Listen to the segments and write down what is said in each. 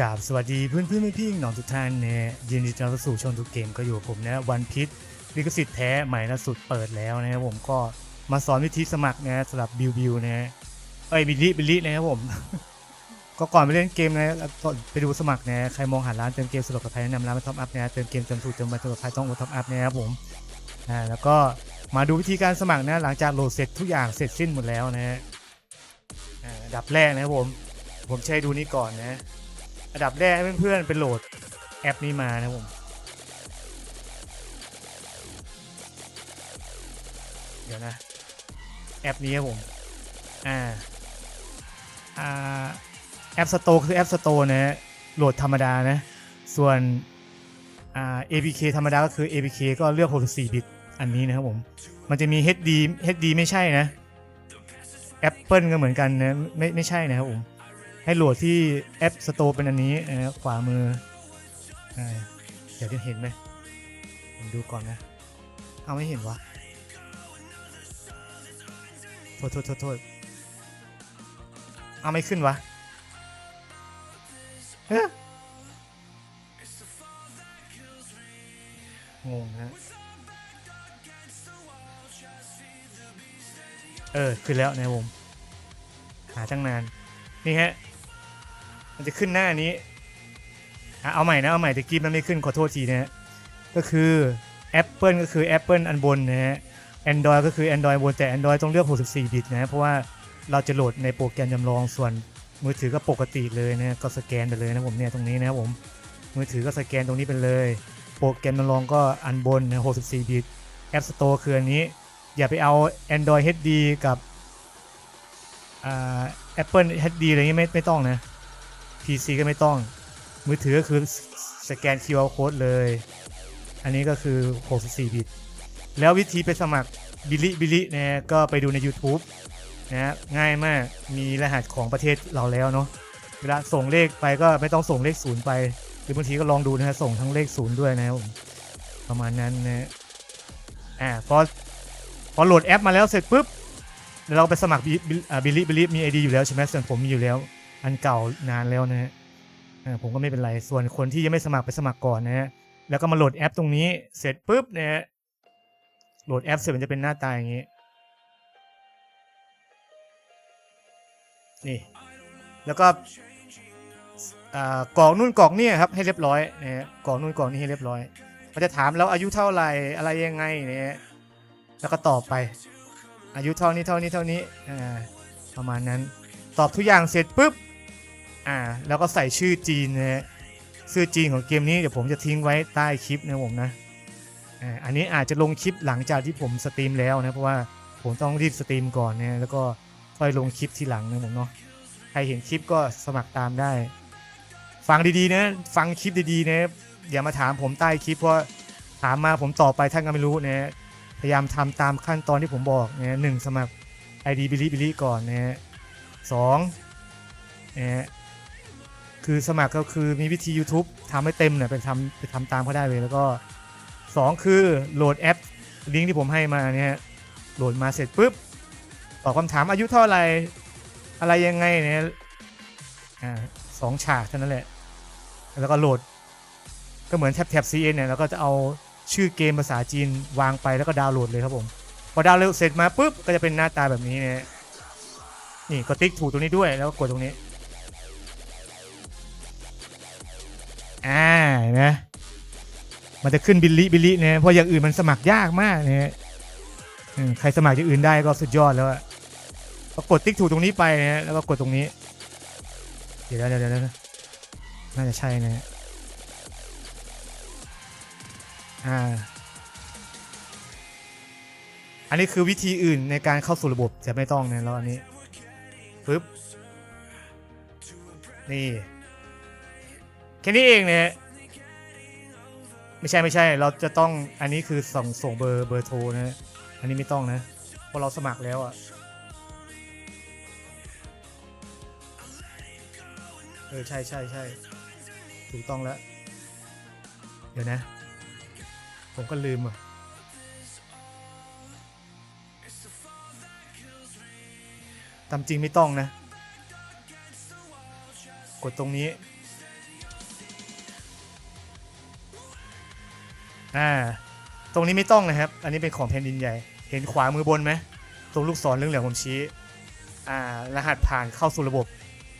กราบสวัสดีเพื่อนเพื่อนพี่ๆน้องทุกท่านเนะฮะยินดีต้อนรับสู่ช่องทุกเกมก็อยู่กับผมนะวันพิษลิขสิทธิ์แท้ใหม่ล่าสุดเปิดแล้วนะครับผมก็มาสอนวิธีสมัครนะสำหรับบิวบิวนะเอ้ยบิลลี่บิลลี่นะครับผม ก็ก่อนไปเล่นเกมนะไปดูสมัครนะใครมองหาร้านเติมเกมสะดวกปลอดภัยแนะนำร้านมาท็อปอัพนะเติมเกมเติมถูกเติมบัตรสะดวกปลอดภัยต้องโอท็อปอัพนะครับผมอ่าแล้วก็มาดูวิธีการสมัครนะหลังจากโหลดเสร็จทุกอย่างเสร็จสิ้นหมดแล้วนะฮะอ่าดับแรกนะครับผม ผมใช้ดูนี่ก่อนนะ อันดับแรกให้เพื่อนๆเป็นโหลดแอปนี้มานะผมเดี๋ยวนะแอปนี้ครับผมอ่าอ่าแอปสโตร์คือแอปสโตร์นะฮะโหลดธรรมดานะ ส่วนอ่า APK ธรรมดาก็คือ APK ก็เลือก 64 บิตอันนี้นะครับผม มันจะมี HD HD ไม่ใช่นะ Apple ก็เหมือนกันนะไม่ไม่ใช่นะครับผม ให้โหลดที่แอป Store เป็นอันนี้นะขวามืออเดี๋ยวจะเห็นไหมผมดูก่อนนะ เอาไม่เห็นวะโทษโทษโทษเอาไม่ขึ้นวะเฮ้ยงงฮะเออ ขึ้นแล้วนะผมหาตั้งนาน นี่ฮะ มันจะขึ้นหน้านี้อะเอาใหม่นะเอาใหม่ตะกี้มันไม่ขึ้นขอโทษทีนะฮะก็คือ Apple ก็คือ Apple อันบนนะฮะ Android ก็คือ Android บนแต่ Android ต้องเลือก 64 บิตนะเพราะว่าเราจะโหลดในโปรแกรมจำลองส่วนมือถือก็ปกติเลยนะก็สแกนไปเลยนะผมเนี่ยตรงนี้นะผมมือถือก็สแกนตรงนี้ไปเลย โปรแกรมจำลองก็อันบนนะ64 บิต App Store คืออันนี้ อย่าไปเอา Android HD กับ Apple HD อะไรเงี้ยไม่ไม่ต้องนะ PC ก็ไม่ต้อง มือถือก็คือสแกน QR code เลย อันนี้ก็คือ 64 บิต แล้ววิธีไปสมัครบิลิบิลินะก็ไปดูใน YouTube นะง่ายมากมีรหัสของประเทศเราแล้วเนาะเวลาส่งเลขไปก็ไม่ต้องส่งเลขศูนย์ไป หรือบางทีก็ลองดูนะฮะส่งทั้งเลขศูนย์ด้วยนะครับประมาณนั้นนะอ่าพอพอโหลดแอปมาแล้วเสร็จปุ๊บเดี๋ยวเราไปสมัครบิบิลิบิลิมี ID อยู่แล้วใช่ไหมส่วนผมมีอยู่แล้ว อันเก่านานแล้วนะฮะผมก็ไม่เป็นไร ส่วนคนที่ยังไม่สมัครไปสมัครก่อนนะฮะ แล้วก็มาโหลดแอปตรงนี้ เสร็จปุ๊บนะฮะ โหลดแอปเสร็จมันจะเป็นหน้าตาอย่างนี้ นี่ แล้วก็อ่ากรอกนู่นกรอกนี่ครับให้เรียบร้อยนะฮะ กรอกนู่นกรอกนี่ให้เรียบร้อยมันจะถามแล้วอายุเท่าไหร่อะไรยังไงนะฮะแล้วก็ตอบไป อายุเท่านี้เท่านี้เท่านี้อ่าประมาณนั้น ตอบทุกอย่างเสร็จปุ๊บ อ่า แล้วก็ใส่ชื่อจีนนะฮะชื่อจีนของเกมนี้เดี๋ยวผมจะทิ้งไว้ใต้คลิปนะผมนะอ่าอันนี้อาจจะลงคลิปหลังจากที่ผมสตรีมแล้วนะเพราะว่าผมต้องรีบสตรีมก่อนนะแล้วก็ค่อยลงคลิปทีหลังนะผมเนาะใครเห็นคลิปก็สมัครตามได้ ฟังดีๆนะ ฟังคลิปดีๆนะอย่ามาถามผมใต้คลิปเพราะถามมาผมตอบไปท่านก็ไม่รู้นะพยายามทำตามขั้นตอนที่ผมบอกนะหนึ่งสมัคร ID บิลิบิลิก่อนนะฮะสองนะฮะ คือสมัครก็คือมีวิธี YouTube ทำให้เต็มเนี่ยไปทำไปทำตามเขาได้เลยแล้วก็สองคือโหลดแอปลิงก์ที่ผมให้มาเนี่ยโหลดมาเสร็จปุ๊บตอบคำถามอายุเท่าไหร่อะไรยังไงเนี่ยอ่าสองฉากเท่านั้นแหละ แล้วก็โหลด ก็เหมือนแท็บแท็บ CN เนี่ยแล้วก็จะเอาชื่อเกมภาษาจีนวางไปแล้วก็ดาวน์โหลดเลยครับผม พอดาวน์โหลดเสร็จมาปุ๊บก็จะเป็นหน้าตาแบบนี้เนะนี่ก็ติ๊กถูกตรงนี้ด้วยแล้วก็กดตรงนี้ อ่าเห็นไหมมันจะขึ้นบิลลี่บิลลี่เนะเพราะอย่างอื่นมันสมัครยากมากเนะฮะอืมใครสมัครอย่างอื่นได้ก็สุดยอดแล้วอะก็กดติ๊กถูกตรงนี้ไปนะแล้วก็กดตรงนี้ เดี๋ยวเดี๋ยวเดี๋ยวน่าจะใช่นะฮะอ่า อันนี้คือวิธีอื่นในการเข้าสู่ระบบจะไม่ต้องนะแล้วอันนี้ปึ๊บนี่ แค่นี้เองเนี่ยไม่ใช่ไม่ใช่ เราจะต้องอันนี้คือส่งส่งเบอร์เบอร์โทรนะ อันนี้ไม่ต้องนะเพราะเราสมัครแล้วอะเออใช่ใช่ใช่ถูกต้องแล้ว เดี๋ยวนะ ผมก็ลืมอะตามจริงไม่ต้องนะ กดตรงนี้ อ่า ตรงนี้ไม่ต้องนะครับ อันนี้เป็นของแผ่นดินใหญ่ เห็นขวามือบนไหมตรงลูกศรเรื่องเหลืองผมชี้ อ่า รหัสผ่านเข้าสู่ระบบ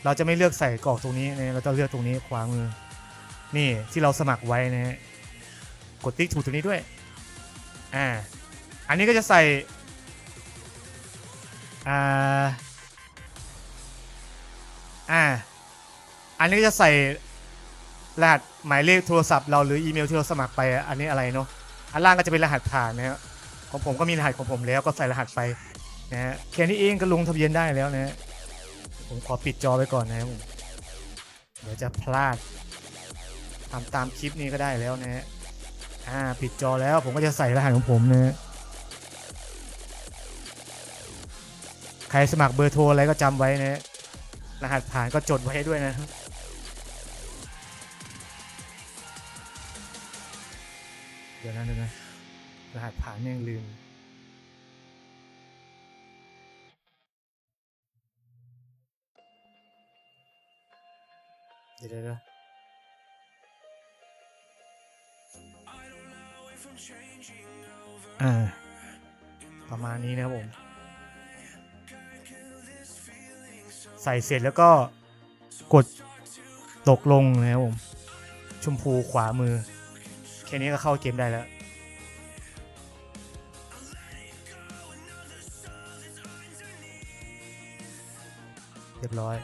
เราจะไม่เลือกใส่กรอกตรงนี้นะเราจะเลือกตรงนี้ขวามือ นี่ที่เราสมัครไว้นะฮะ กดติ๊กถูกตรงนี้ด้วย อ่า อันนี้ก็จะใส่ อ่า อ่า อันนี้ก็จะใส่ รหัสหมายเลขโทรศัพท์เราหรืออีเมลที่เราสมัครไปอันนี้อะไรเนาะอันล่างก็จะเป็นรหัสผ่านนะครับของผมก็มีรหัสของผมแล้วก็ใส่รหัสไปนะฮะแค่นี้เองก็ลงทะเบียนได้แล้วนะฮะผมขอปิดจอไปก่อนนะครับผมเดี๋ยวจะพลาดทำตามคลิปนี้ก็ได้แล้วนะฮะอ่าปิดจอแล้วผมก็จะใส่รหัสของผมนะฮะใครสมัครเบอร์โทรอะไรก็จำไว้นะฮะรหัสผ่านก็จดไว้ด้วยนะ เดี๋ยวนะเดี๋ยวนะรหัสผ่านยังลืม เดี๋ยวเดี๋ยวอ่า ประมาณนี้นะครับผม ใส่เสร็จแล้วก็กดตกลงนะครับผม ชมพูขวามือ ค่นี้ก็เข้าเกมได้แล้ว เรียบร้อย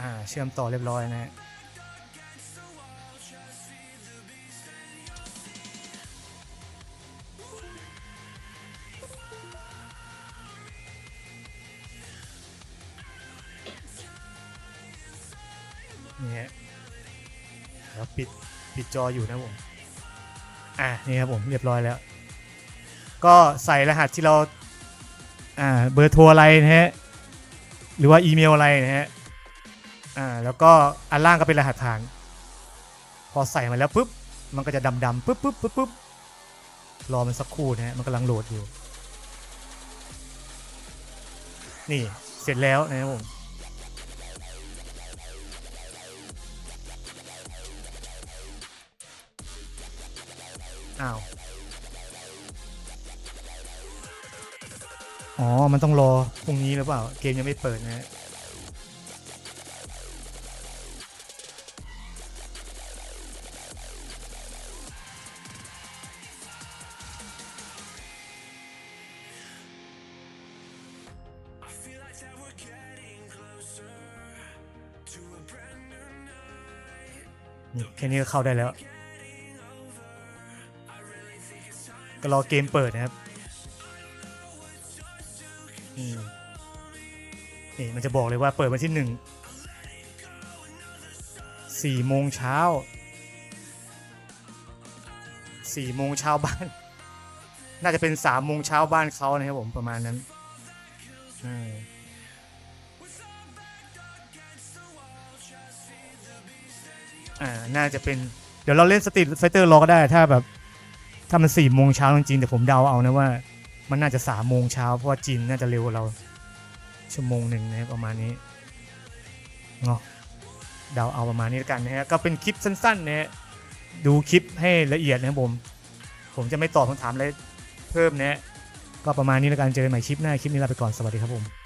อ่า เชื่อมต่อเรียบร้อยนะฮะ นี่ฮะแล้วปิดปิดจออยู่นะผม อ่านี่ครับผมเรียบร้อยแล้ว ก็ใส่รหัสที่เราอ่าเบอร์โทรอะไรนะฮะหรือว่าอีเมลอะไรนะฮะอ่าแล้วก็อันล่างก็เป็นรหัสผ่าน พอใส่มาแล้วปุ๊บมันก็จะดำดำๆปุ๊บปุ๊บปุ๊บปุ๊บรอมันสักครู่นะฮะมันกำลังโหลดอยู่ นี่เสร็จแล้วนะครับผม อ้าว อ๋อ มันต้องรอพรุ่งนี้หรือเปล่า เกมยังไม่เปิดนะฮะนี่แค่นี้ก็เข้าได้แล้ว ก็รอเกมเปิดนะครับอืมนี่มันจะบอกเลยว่าเปิดวันที่หนึ่งสี่โมงเช้าสี่โมงเช้าบ้าน น่าจะเป็นสามโมงเช้าบ้านเขานะครับผมประมาณนั้นอ่า น่าจะเป็น เดี๋ยวเราเล่นสตรีทไฟเตอร์รอก็ได้ถ้าแบบ ถ้ามันสี่โมงเช้าจริงๆแต่ผมเดาเอานะว่า มันน่าจะสามโมงเช้าเพราะว่าจีนน่าจะเร็วกว่าเรา ชั่วโมงหนึ่งนะประมาณนี้เนาะเดาเอาประมาณนี้แล้วกันนะฮะก็เป็นคลิปสั้นๆนะฮะดูคลิปให้ละเอียดนะครับผม ผมจะไม่ตอบคำถามอะไรเพิ่มนะฮะก็ประมาณนี้แล้วกันเจอกันใหม่คลิปหน้าคลิปนี้ลาไปก่อนสวัสดีครับผม